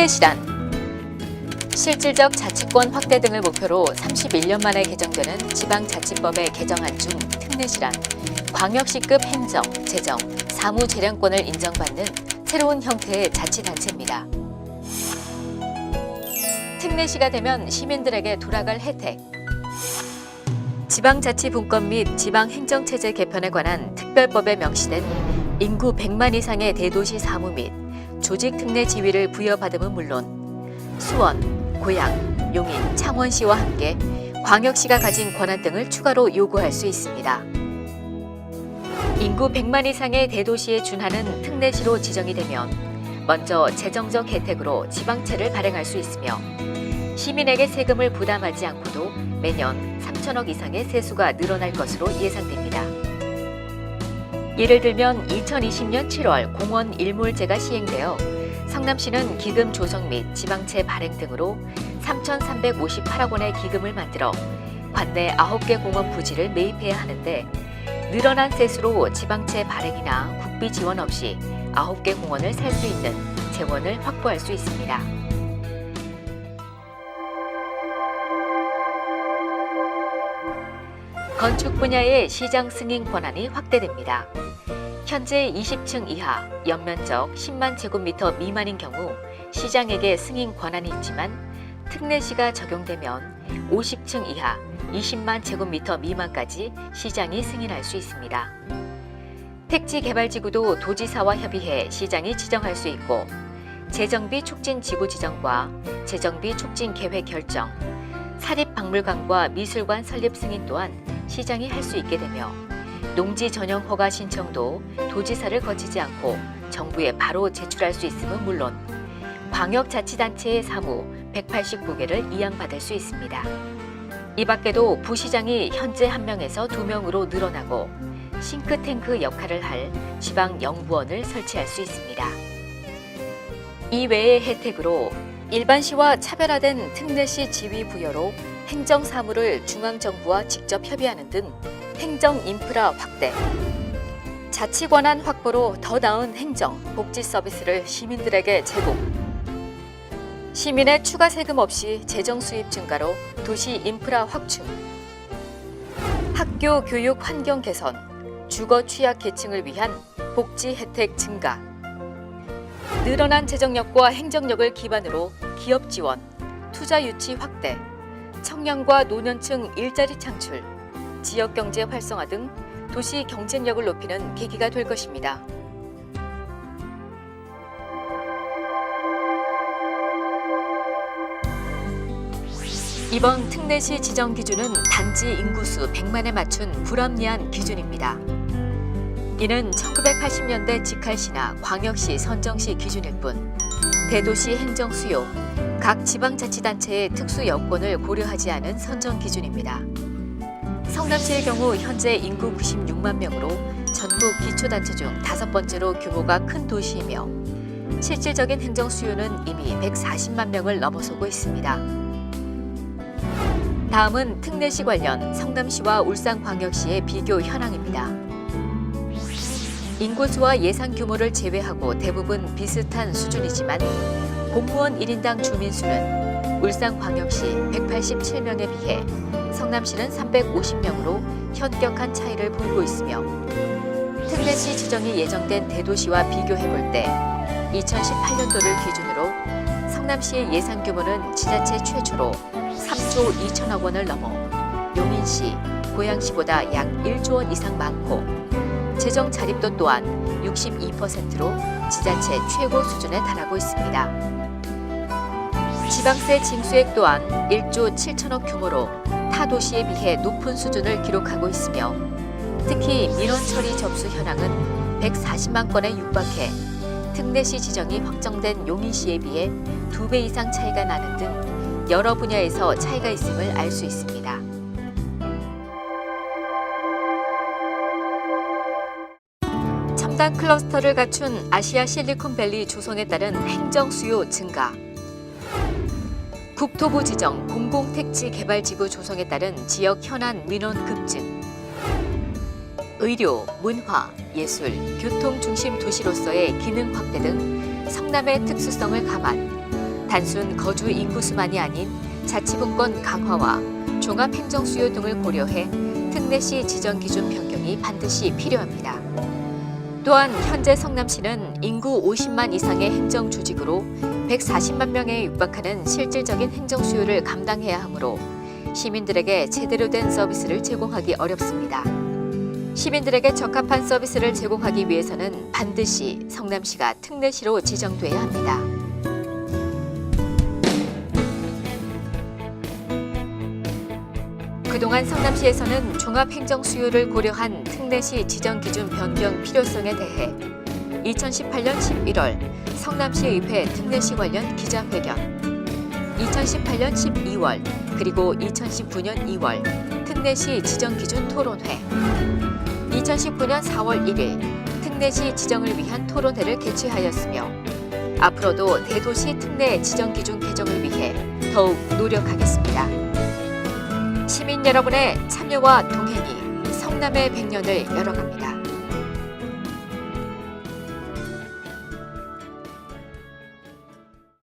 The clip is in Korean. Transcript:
특례시란 실질적 자치권 확대 등을 목표로 31년 만에 개정되는 지방자치법의 개정안 중 특례시란 광역시급 행정, 재정, 사무 재량권을 인정받는 새로운 형태의 자치단체입니다. 특례시가 되면 시민들에게 돌아갈 혜택, 지방자치분권 및 지방행정체제 개편에 관한 특별법에 명시된 인구 100만 이상의 대도시 사무 및 조직 특례 지위를 부여받음은 물론 수원, 고양, 용인, 창원시와 함께 광역시가 가진 권한 등을 추가로 요구할 수 있습니다. 인구 100만 이상의 대도시에 준하는 특례시로 지정이 되면 먼저 재정적 혜택으로 지방채를 발행할 수 있으며 시민에게 세금을 부담하지 않고도 매년 3천억 이상의 세수가 늘어날 것으로 예상됩니다. 예를 들면 2020년 7월 공원 일몰제가 시행되어 성남시는 기금 조성 및 지방채 발행 등으로 3,358억 원의 기금을 만들어 관내 9개 공원 부지를 매입해야 하는데 늘어난 세수로 지방채 발행이나 국비 지원 없이 9개 공원을 살 수 있는 재원을 확보할 수 있습니다. 건축 분야의 시장 승인 권한이 확대됩니다. 현재 20층 이하, 연면적 10만 제곱미터 미만인 경우 시장에게 승인 권한이 있지만 특례시가 적용되면 50층 이하, 20만 제곱미터 미만까지 시장이 승인할 수 있습니다. 택지 개발지구도 도지사와 협의해 시장이 지정할 수 있고 재정비 촉진 지구 지정과 재정비 촉진 계획 결정, 사립박물관과 미술관 설립 승인 또한 시장이 할 수 있게 되며 농지 전용 허가 신청도 도지사를 거치지 않고 정부에 바로 제출할 수 있음은 물론 광역자치단체의 사무 189개를 이양받을 수 있습니다. 이 밖에도 부시장이 현재 한 명에서 두 명으로 늘어나고 싱크탱크 역할을 할 지방 연구원을 설치할 수 있습니다. 이 외의 혜택으로 일반시와 차별화된 특례시 지위 부여로 행정 사무를 중앙정부와 직접 협의하는 등 행정 인프라 확대, 자치 권한 확보로 더 나은 행정, 복지 서비스를 시민들에게 제공, 시민의 추가 세금 없이 재정 수입 증가로 도시 인프라 확충, 학교 교육 환경 개선, 주거 취약 계층을 위한 복지 혜택 증가, 늘어난 재정력과 행정력을 기반으로 기업 지원, 투자 유치 확대, 청년과 노년층 일자리 창출, 지역 경제 활성화 등 도시 경쟁력을 높이는 계기가 될 것입니다. 이번 특례시 지정 기준은 단지 인구수 100만에 맞춘 불합리한 기준입니다. 이는 1980년대 직할시나 광역시 선정시 기준일 뿐 대도시 행정 수요, 각 지방자치단체의 특수 여건을 고려하지 않은 선정 기준입니다. 성남시의 경우 현재 인구 96만 명으로 전국 기초단체 중 다섯 번째로 규모가 큰 도시이며 실질적인 행정 수요는 이미 140만 명을 넘어서고 있습니다. 다음은 특례시 관련 성남시와 울산광역시의 비교 현황입니다. 인구수와 예산 규모를 제외하고 대부분 비슷한 수준이지만 공무원 1인당 주민수는 울산광역시 187명에 비해 성남시는 350명으로 현격한 차이를 보이고 있으며 특례시 지정이 예정된 대도시와 비교해 볼 때 2018년도를 기준으로 성남시의 예산 규모는 지자체 최초로 3조 2천억 원을 넘어 용인시, 고양시보다 약 1조 원 이상 많고 재정 자립도 또한 62%로 지자체 최고 수준에 달하고 있습니다. 지방세 징수액 또한 1조 7천억 규모로 타 도시에 비해 높은 수준을 기록하고 있으며 특히 민원 처리 접수 현황은 140만 건에 육박해 특례시 지정이 확정된 용인시에 비해 두 배 이상 차이가 나는 등 여러 분야에서 차이가 있음을 알 수 있습니다. 첨단 클러스터를 갖춘 아시아 실리콘밸리 조성에 따른 행정 수요 증가. 국토부 지정 공공택지 개발지구 조성에 따른 지역 현안 민원 급증. 의료, 문화, 예술, 교통 중심 도시로서의 기능 확대 등 성남의 특수성을 감안 단순 거주 인구수만이 아닌 자치분권 강화와 종합행정 수요 등을 고려해 특례시 지정 기준 변경이 반드시 필요합니다. 또한 현재 성남시는 인구 50만 이상의 행정 조직으로 140만 명에 육박하는 실질적인 행정 수요를 감당해야 하므로 시민들에게 제대로 된 서비스를 제공하기 어렵습니다. 시민들에게 적합한 서비스를 제공하기 위해서는 반드시 성남시가 특례시로 지정돼야 합니다. 그동안 성남시에서는 종합행정 수요를 고려한 특례시 지정 기준 변경 필요성에 대해 2018년 11월 성남시의회 특례시 관련 기자회견, 2018년 12월 그리고 2019년 2월 특례시 지정 기준 토론회, 2019년 4월 1일 특례시 지정을 위한 토론회를 개최하였으며 앞으로도 대도시 특례 지정 기준 개정을 위해 더욱 노력하겠습니다. 시민 여러분의 참여와 동행이 성남의 백년을 열어갑니다.